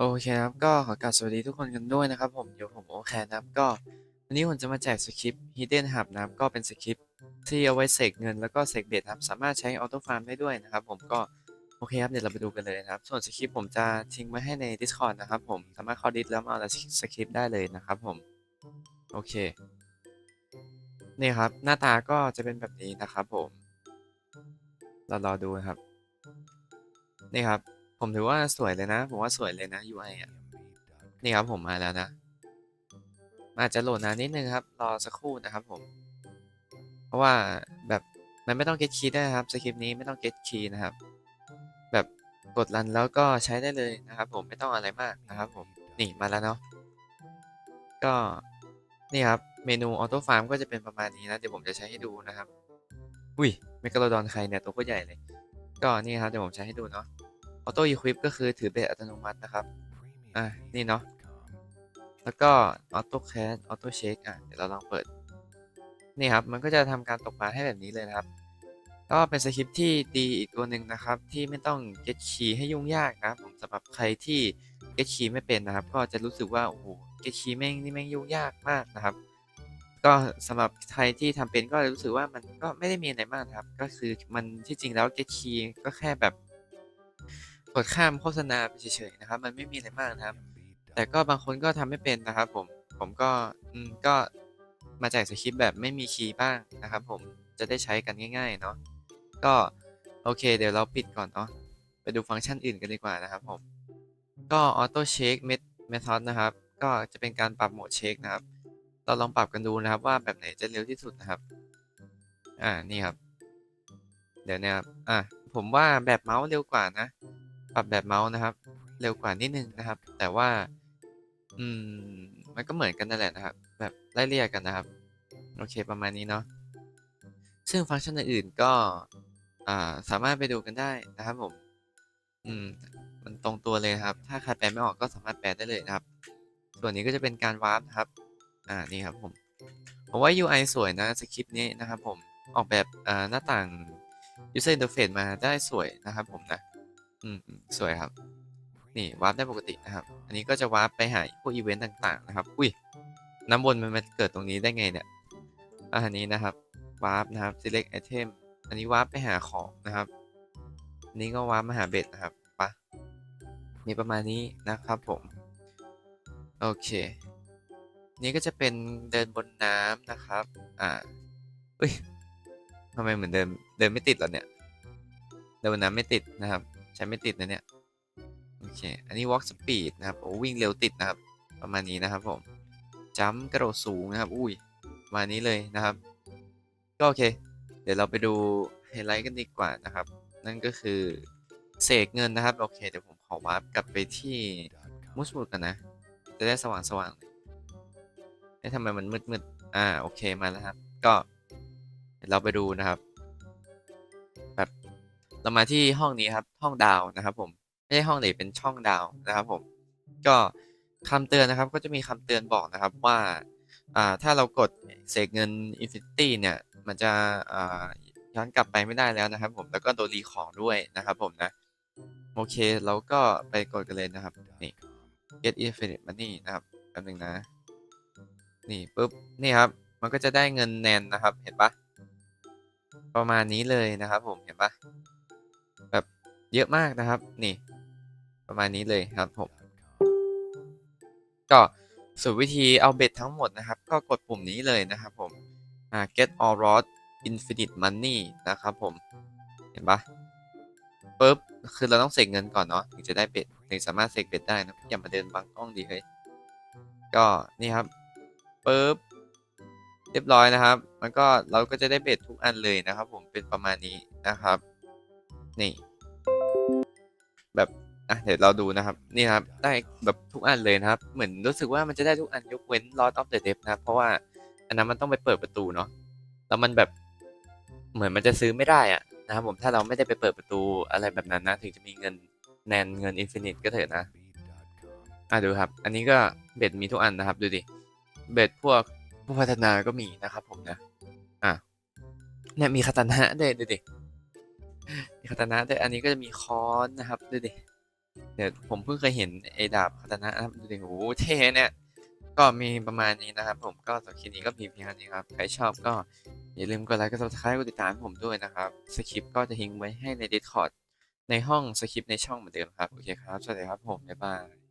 โอเคครับ ก็ขอกราบสวัสดีทุกคนกันด้วยนะครับ ผมอยู่ผมโอแคนนะครับ ก็วันนี้ผมจะมาแจกสคริปต์ Hidden Hub นะครับ ก็เป็นสคริปต์ที่เอาไว้เสกเงินแล้วก็เสกเบ็ดครับ สามารถใช้ออโต้ฟาร์มได้ด้วยนะครับ ผมก็โอเคครับ เดี๋ยวเราไปดูกันเลยนะครับ ส่วนสคริปต์ผมจะทิ้งไว้ให้ใน Discord นะครับ ผมสามารถเข้าดิสแล้วมาเอาสคริปต์ได้เลยนะครับผม โอเค นี่ครับ หน้าตาก็จะเป็นแบบนี้นะครับ ผม เรารอดูนะครับ นี่ครับ ผมถือว่าสวยเลยนะ ผมว่าสวยเลยนะ UI อะ นี่ครับผมมาแล้วนะมันอาจจะโหลดนานนิดนึงครับ รอสักครู่นะครับผม เพราะว่าแบบมันไม่ต้อง get key ด้วยนะครับสคริปต์นี้ไม่ต้อง get key นะครับ แบบกดรันแล้วก็ใช้ได้เลยนะครับผมไม่ต้องอะไรมากนะครับผม นี่มาแล้วเนาะ ก็นี่ครับเมนูออโต้ฟาร์มก็จะเป็นประมาณนี้นะเดี๋ยวผมจะใช้ให้ดูนะครับ อุ้ยเมกะโลดอนใครเนี่ยตัวก็ใหญ่เลย ก็นี่ครับเดี๋ยวผมใช้ให้ดูเนาะ ออโต้ e ควิปก็คือถือเบสอัตโนมัตินะครับ อะ นี่เนาะ แล้วก็ออโต้แคสออโต้เช็คอะ เดี๋ยวเราลองเปิด นี่ครับ มันก็จะทำการตกปลาให้แบบนี้เลยนะครับ ก็เป็นสคริปที่ดีอีกตัวหนึ่งนะครับ ที่ไม่ต้อง get key ให้ยุ่งยากนะครับผมสำหรับใครที่ get key ไม่เป็นนะครับ ก็จะรู้สึกว่า โอ้โห get key แม่งนี่แม่งยุ่งยากมากนะครับ ก็สำหรับใครที่ทำเป็นก็รู้สึกว่ามันก็ไม่ได้มีอะไรมากนะครับ ก็คือมันที่จริงแล้ว get key ก็แค่แบบ ดข้ามโฆษณาไปเฉยๆนะครับ มันไม่มีอะไรมากนะครับ แต่ก็บางคนก็ทำไม่เป็นนะครับผมผมก็อืมก็มาแจกสคริปต์แบบไม่มีคีย์บ้างนะครับ ผมจะได้ใช้กันง่าย ๆ เนาะก็โอเค เดี๋ยวเราปิดก่อนเนาะไปดูฟังก์ชันอื่นกันดีกว่านะครับผมก็ออโต้เช็คเมธอดนะครับ ก็จะเป็นการปรับโหมดเช็คนะครับ เราลองปรับกันดูนะครับว่าแบบไหนจะเร็วที่สุดนะครับ อ่านี่ครับ เดี๋ยวนะครับอะผมว่าแบบเมาส์เร็วกว่านะ ปรับแบบเมาส์นะครับ เร็วกว่านิดนึงนะครับ แต่ว่า อืม มันก็เหมือนกันนั่นแหละนะครับ แบบไล่เลี่ยกันนะครับ โอเคประมาณนี้เนาะ ซึ่งฟังก์ชันอื่นๆก็ อ่า สามารถไปดูกันได้นะครับผม อืม มันตรงตัวเลยครับ ถ้าใครแปลไม่ออกก็สามารถแปลได้เลยนะครับ ส่วนนี้ก็จะเป็นการวาร์ปนะครับ อ่า นี่ครับผม ผมว่า UI สวยนะสคริปต์นี้นะครับผม ออกแบบ อ่า หน้าต่าง user interface มาได้สวยนะครับผมนะ อืมสวยครับ นี่วาร์ปได้ปกตินะครับ อันนี้ก็จะวาร์ปไปหาพวกอีเวนต์ต่างๆนะครับ อุ้ยน้ำวนมันมาเกิดตรงนี้ได้ไงเนี่ยอันนี้นะครับวาร์ปนะครับ select item อันนี้วาร์ปไปหาของนะครับอันนี้ก็วาร์ปมาหาเบ็ดนะครับปะมีประมาณนี้นะครับผม โอเค นี่ก็จะเป็นเดินบนน้ำนะครับ อ่าอุ้ยทำไมเหมือนเดินเดินไม่ติดหรอเนี่ยเดินบนน้ำไม่ติดนะครับ ใช้ไม่ติดนะเนี่ย โอเค อันนี้ walk speed นะครับโอ้วิ่งเร็วติดนะครับ ประมาณนี้นะครับผมจัมกระโดดสูงนะครับ อุ้ยมานี้เลยนะครับ ก็โอเค เดี๋ยวเราไปดูไฮไลท์กันดีกว่านะครับ นั่นก็คือเสกเงินนะครับ โอเค เดี๋ยวผมขอวาร์ปกลับไปที่มูสมูดกันนะ จะได้สว่างสว่างเลยเอ๊ะทำไมมันมืดมืดอ่า โอเค มาแล้วครับ ก็เดี๋ยวเราไปดูนะครับ เรามาที่ห้องนี้ครับ ห้องดาวนะครับ ผมไม่ใช่ห้องไหนเป็นช่องดาวนะครับ ผม ก็คำเตือนนะครับ ก็จะมีคำเตือนบอกนะครับว่าอ่าถ้าเรากดเสกเงิน Infinity เนี่ย มันจะอ่าย้อนกลับไปไม่ได้แล้วนะครับ ผมแล้วก็โดนรีของด้วยนะครับ ผมนะ โอเคเราก็ไปกดกันเลยนะครับนี่ get infinite money นะครับแป๊บนึงนะ นี่ปุ๊บนี่ครับ มันก็จะได้เงินแนนนะครับ เห็นปะประมาณนี้เลยนะครับ ผมเห็นปะ เยอะมากนะครับ นี่ ประมาณนี้เลยครับผม ก็ส่วนวิธีเอาเบ็ดทั้งหมดนะครับ ก็กดปุ่มนี้เลยนะครับผมอ่า get all rod infinite money นะครับผม เห็นปะปุ๊บ คือเราต้องเสกเงินก่อนเนาะถึงจะได้เบ็ดถึงสามารถเสกเบ็ดได้นะอย่ามาเดินบังกล้องดีเฮ้ย ก็นี่ครับปุ๊บ เรียบร้อยนะครับ มันก็เราก็จะได้เบ็ดทุกอันเลยนะครับ ผมเป็นประมาณนี้นะครับ นี่ แบบอะเดี๋ยวเราดูนะครับนี่ครับได้แบบทุกอันเลยนะครับ เหมือนรู้สึกว่ามันจะได้ทุกอันยกเว้น Lord of the Deep นะครับเพราะว่าอันนั้นมันต้องไปเปิดประตูเนาะแล้วมันแบบเหมือนมันจะซื้อไม่ได้อะนะครับผมถ้าเราไม่ได้ไปเปิดประตูอะไรแบบนั้นนะ ถึงจะมีเงินแนนเงินอินฟินิตก็เถอะนะอะดูครับ อันนี้ก็เบ็ดมีทุกอันนะครับ ดูดิเบ็ดพวกผู้พัฒนาก็มีนะครับผมนะอะเนี่ยมีคาตานะด้วยดูดิ คาตานะด้วยอันนี้ก็จะมีค้อนนะครับดูดิเดี๋ยวผมเพิ่งเคยเห็นไอ้ดาบคาตานะนะครับดูดิโอ้เท่เนี่ยก็มีประมาณนี้นะครับ ผมก็สำหรับคลิปนี้ก็มีเพียงเท่านี้ครับใครชอบก็อย่าลืมกดไลค์กดซับสไครต์กดติดตามผมด้วยนะครับสคริปต์ก็จะทิ้งไว้ให้ใน Discord ในห้องสคริปต์ในช่องเหมือนเดิมครับ โอเคครับ สวัสดีครับผม บ๊ายบาย